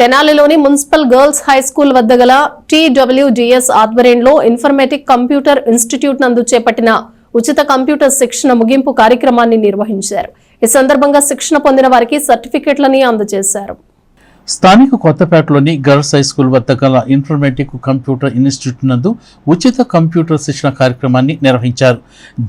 తెనాలిలోని municipal girls high school వద్ద గల టీడబ్ల్యూడిఎస్ ఆధ్వర్యంలో ఇన్ఫర్మేటిక్ కంప్యూటర్ ఇన్స్టిట్యూట్ నందు చేపట్టిన ఉచిత కంప్యూటర్ శిక్షణ ముగింపు కార్యక్రమాన్ని నిర్వహించారు. ఈ సందర్భంగా శిక్షణ పొందిన వారికి సర్టిఫికెట్లని అందజేశారు. స్థానిక కొత్తపేటలోని గర్ల్స్ హై స్కూల్ వద్ద గల ఇన్ఫర్మేటిక్ కంప్యూటర్ ఇన్స్టిట్యూట్ నందు ఉచిత కంప్యూటర్ శిక్షణ కార్యక్రమాన్ని నిర్వహించారు.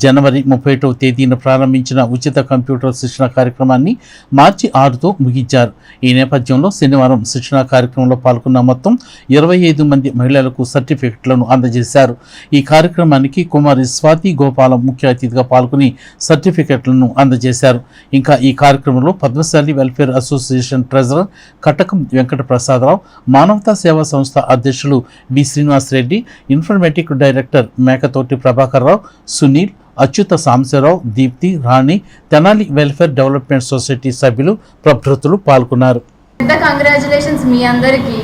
జనవరి ముప్పై ఒకటవ తేదీన ప్రారంభించిన ఉచిత కంప్యూటర్ శిక్షణ కార్యక్రమాన్ని మార్చి ఆరుతో ముగించారు. ఈ నేపథ్యంలో శనివారం శిక్షణ కార్యక్రమంలో పాల్గొన్న మొత్తం ఇరవై ఐదు మంది మహిళలకు సర్టిఫికెట్లను అందజేశారు. ఈ కార్యక్రమానికి కుమారి స్వాతి గోపాలం ముఖ్య అతిథిగా పాల్గొని సర్టిఫికెట్లను అందజేశారు. ఇంకా ఈ కార్యక్రమంలో పద్మశాలి వెల్ఫేర్ అసోసియేషన్ ట్రెజరర్ కటక వెంకట ప్రసాదరావు మానవతా సేవా సంస్థ అధ్యక్షులు B Srinivasa Reddy informatic director Mekathoti Prabhakar Rao Sunil Achyuta Samsarao Deepti Rani Tenali welfare development society సభ్యులు ప్రభృతులు పాల్గొన్నారు. పెద్ద కంగ్రాచులేషన్స్ మీ అందరికీ.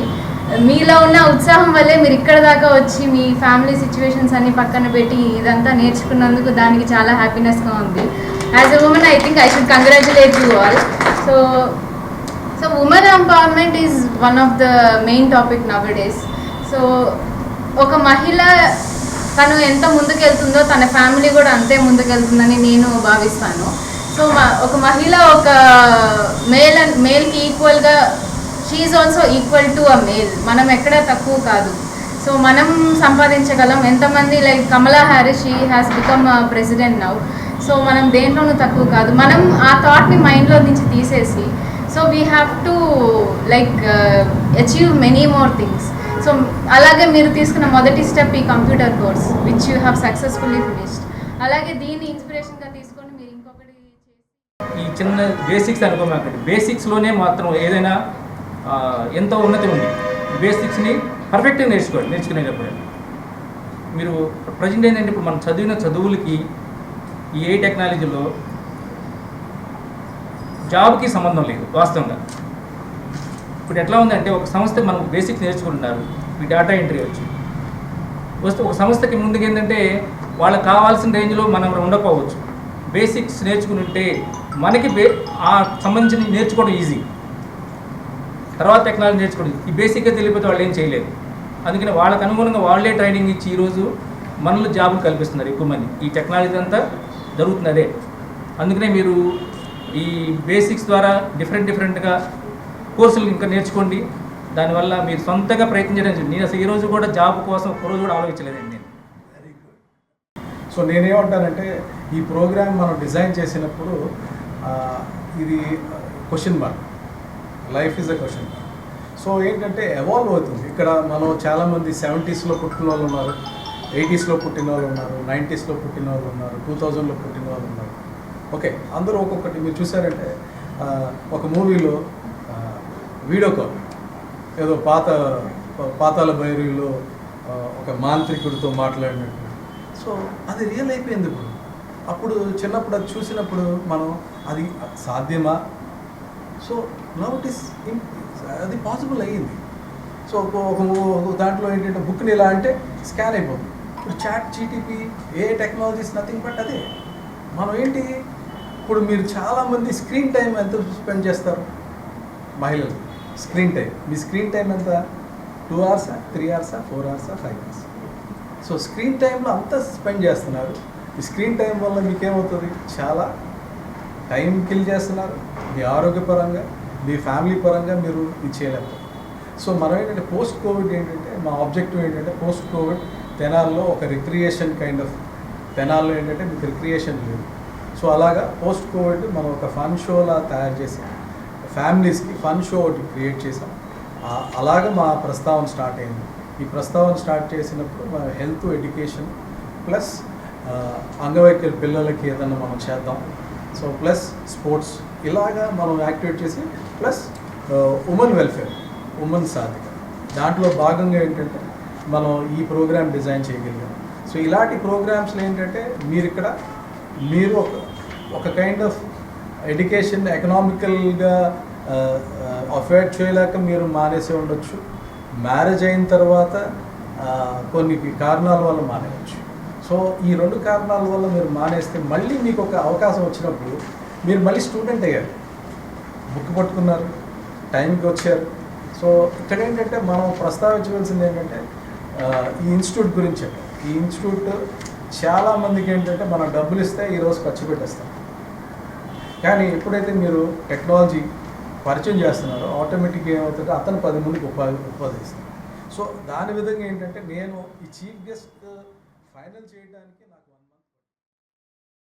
మీలో ఉన్న ఉత్సాహం వల్లే మీరు ఇక్కడ దాకా వచ్చి మీ ఫ్యామిలీ సిచ్యువేషన్స్ అన్ని పక్కన పెట్టి ఇదంతా నేర్చుకున్నందుకు దానికి చాలా హ్యాపీనెస్గా ఉంది. As a women I think I should congratulate you all so so women empowerment is one of the main topic now days so ఒక మహిళ తను ఎంత ముందుకెళ్తుందో తన ఫ్యామిలీ కూడా అంతే ముందుకెళ్తుందని నేను భావిస్తాను. సో మ- ఒక మహిళ ఒక మేల్ మేల్కి ఈక్వల్గా she also equal to a male మనం ఎక్కడ తక్కువ కాదు. సో మనం సంపాదించగలం. ఎంతమంది like Kamala Harris she has become president now so మనం దేంట్లోనూ తక్కువ కాదు. మనం ఆ థాట్ని మైండ్లో నుంచి తీసేసి so we have to like achieve many more things so అలాగే మీరు తీసుకున్న మొదటి స్టెప్ ఈ computer course which you have successfully finished అలాగే దీన్ని ఇన్స్పిరేషన్గా తీసుకొని మీరు ఇంకొకటి ఈ చిన్న బేసిక్స్ అనుకోమాకండి బేసిక్స్లోనే మాత్రం ఏదైనా ఎంతో ఉన్నతి ఉంది. బేసిక్స్ని పర్ఫెక్ట్గా నేర్చుకోండి నేర్చుకునేటప్పుడు. మీరు ప్రజెంట్ ఏంటంటే ఇప్పుడు మనం చదివిన చదువులకి ఈ ఏ టెక్నాలజీలో జాబ్కి సంబంధం లేదు వాస్తవంగా. ఇప్పుడు ఎట్లా ఉందంటే ఒక సంస్థ మనం బేసిక్స్ నేర్చుకుంటున్నారు ఈ డేటా ఎంట్రీ వచ్చి. వస్తే ఒక సంస్థకి ముందుకు ఏంటంటే వాళ్ళకి కావాల్సిన రేంజ్లో మనం ఉండకపోవచ్చు. బేసిక్స్ నేర్చుకుని ఉంటే మనకి బే ఆ సంబంధించిన నేర్చుకోవడం ఈజీ. తర్వాత టెక్నాలజీ నేర్చుకోవడం ఈ బేసిక్గా తెలియకపోతే వాళ్ళు ఏం చేయలేదు అందుకని వాళ్ళకు అనుగుణంగా వాళ్ళే ట్రైనింగ్ ఇచ్చి ఈరోజు మనలో జాబులు కల్పిస్తున్నారు ఎక్కువ మంది. ఈ టెక్నాలజీ అంతా జరుగుతున్నదే. అందుకనే మీరు ఈ బేసిక్స్ ద్వారా డిఫరెంట్ డిఫరెంట్గా కోర్సులు ఇంకా నేర్చుకోండి. దానివల్ల మీరు సొంతగా ప్రయత్నించడం నేను అసలు ఈరోజు కూడా జాబ్ కోసం ఒక రోజు కూడా ఆలోచించలేదండి నేను. సో నేనేమంటానంటే ఈ ప్రోగ్రామ్ మనం డిజైన్ చేసినప్పుడు ఇది question mark life is a question mark so ఏంటంటే ఎవాల్వ్ అవుతుంది. ఇక్కడ మనం చాలామంది సెవెంటీస్లో పుట్టిన వాళ్ళు ఉన్నారు ఎయిటీస్లో పుట్టిన వాళ్ళు ఉన్నారు నైంటీస్లో పుట్టిన వాళ్ళు ఉన్నారు టూ థౌజండ్లో పుట్టిన వాళ్ళు ఉన్నారు. ఓకే అందరూ ఒక్కొక్కటి మీరు చూసారంటే ఒక మూవీలో వీడియో కాల్ ఏదో పాత పాతాల బైరీలో ఒక మాంత్రికుడితో మాట్లాడినట్టు. సో అది రియల్ అయిపోయింది ఇప్పుడు. అప్పుడు చిన్నప్పుడు అది చూసినప్పుడు మనం అది సాధ్యమా? సో నౌట్ ఇట్ ఇస్ అది పాసిబుల్ అయ్యింది. సో ఒక ఒక దాంట్లో ఏంటంటే బుక్ని ఇలా అంటే స్కాన్ అయిపోతుంది. ఇప్పుడు chat GTP A technologies nothing but అదే. మనం ఏంటి ఇప్పుడు మీరు చాలామంది స్క్రీన్ టైం ఎంత స్పెండ్ చేస్తారు? మహిళలు. Screen time. మీ స్క్రీన్ టైం ఎంత? టూ అవర్సా త్రీ అవర్సా ఫోర్ అవర్సా ఫైవ్ అవర్స్. సో స్క్రీన్ టైంలో అంతా స్పెండ్ చేస్తున్నారు. ఈ స్క్రీన్ టైం వల్ల మీకేమవుతుంది? చాలా టైం కిల్ చేస్తున్నారు. మీ ఆరోగ్యపరంగా మీ ఫ్యామిలీ పరంగా మీరు ఇది చేయలేకపోతారు సో మనం ఏంటంటే పోస్ట్ కోవిడ్ ఏంటంటే మా ఆబ్జెక్టివ్ ఏంటంటే పోస్ట్ కోవిడ్ తెనాల్లో ఒక రిక్రియేషన్ కైండ్ ఆఫ్ తెనాల్లో ఏంటంటే మీకు రిక్రియేషన్ లేదు. సో అలాగా పోస్ట్ కోవిడ్ మనం ఒక ఫన్ షోలా తయారు చేసి. ఫ్యామిలీస్కి ఫన్ షో ఒకటి క్రియేట్ చేసాం. అలాగా అలాగ మా ప్రస్తావన స్టార్ట్ అయింది. ఈ ప్రస్తావన స్టార్ట్ చేసినప్పుడు మన హెల్త్ ఎడ్యుకేషన్ ప్లస్ అంగవైకల్య పిల్లలకి ఏదన్నా మనం చేద్దాం. సో ప్లస్ స్పోర్ట్స్ ఇలాగా మనం యాక్టివేట్ చేసి ప్లస్ ఉమెన్ వెల్ఫేర్ ఉమెన్ సాధిక. దాంట్లో భాగంగా ఏంటంటే మనం ఈ ప్రోగ్రామ్ డిజైన్ చేయగలిగాం. సో ఇలాంటి ప్రోగ్రామ్స్లో ఏంటంటే మీరు ఇక్కడ మీరు ఒక ఒక కైండ్ ఆఫ్ ఎడ్యుకేషన్ ఎకనామికల్గా అఫోర్డ్ చేయలేక మీరు మానేసి ఉండొచ్చు. మ్యారేజ్ అయిన తర్వాత కొన్ని కారణాల వల్ల మానేయచ్చు. సో ఈ రెండు కారణాల వల్ల మీరు మానేస్తే మళ్ళీ మీకు ఒక అవకాశం వచ్చినప్పుడు మీరు మళ్ళీ స్టూడెంట్ అయ్యారు. బుక్ పట్టుకున్నారు టైంకి వచ్చారు. సో ఇక్కడ ఏంటంటే మనం ప్రస్తావించవలసింది ఏంటంటే ఈ ఇన్స్టిట్యూట్ గురించి ఈ ఇన్స్టిట్యూట్ చాలామందికి ఏంటంటే మనం డబ్బులు ఇస్తే ఈరోజు ఖర్చు పెట్టేస్తాం. కానీ ఎప్పుడైతే మీరు టెక్నాలజీ పరిచయం చేస్తున్నారో ఆటోమేటిక్గా ఏమవుతుందో అతను పది మందికి ఉపాధి ఉపాధి సో దాని విధంగా ఏంటంటే నేను ఈ చీఫ్ గెస్ట్ ఫైనల్ చేయడానికి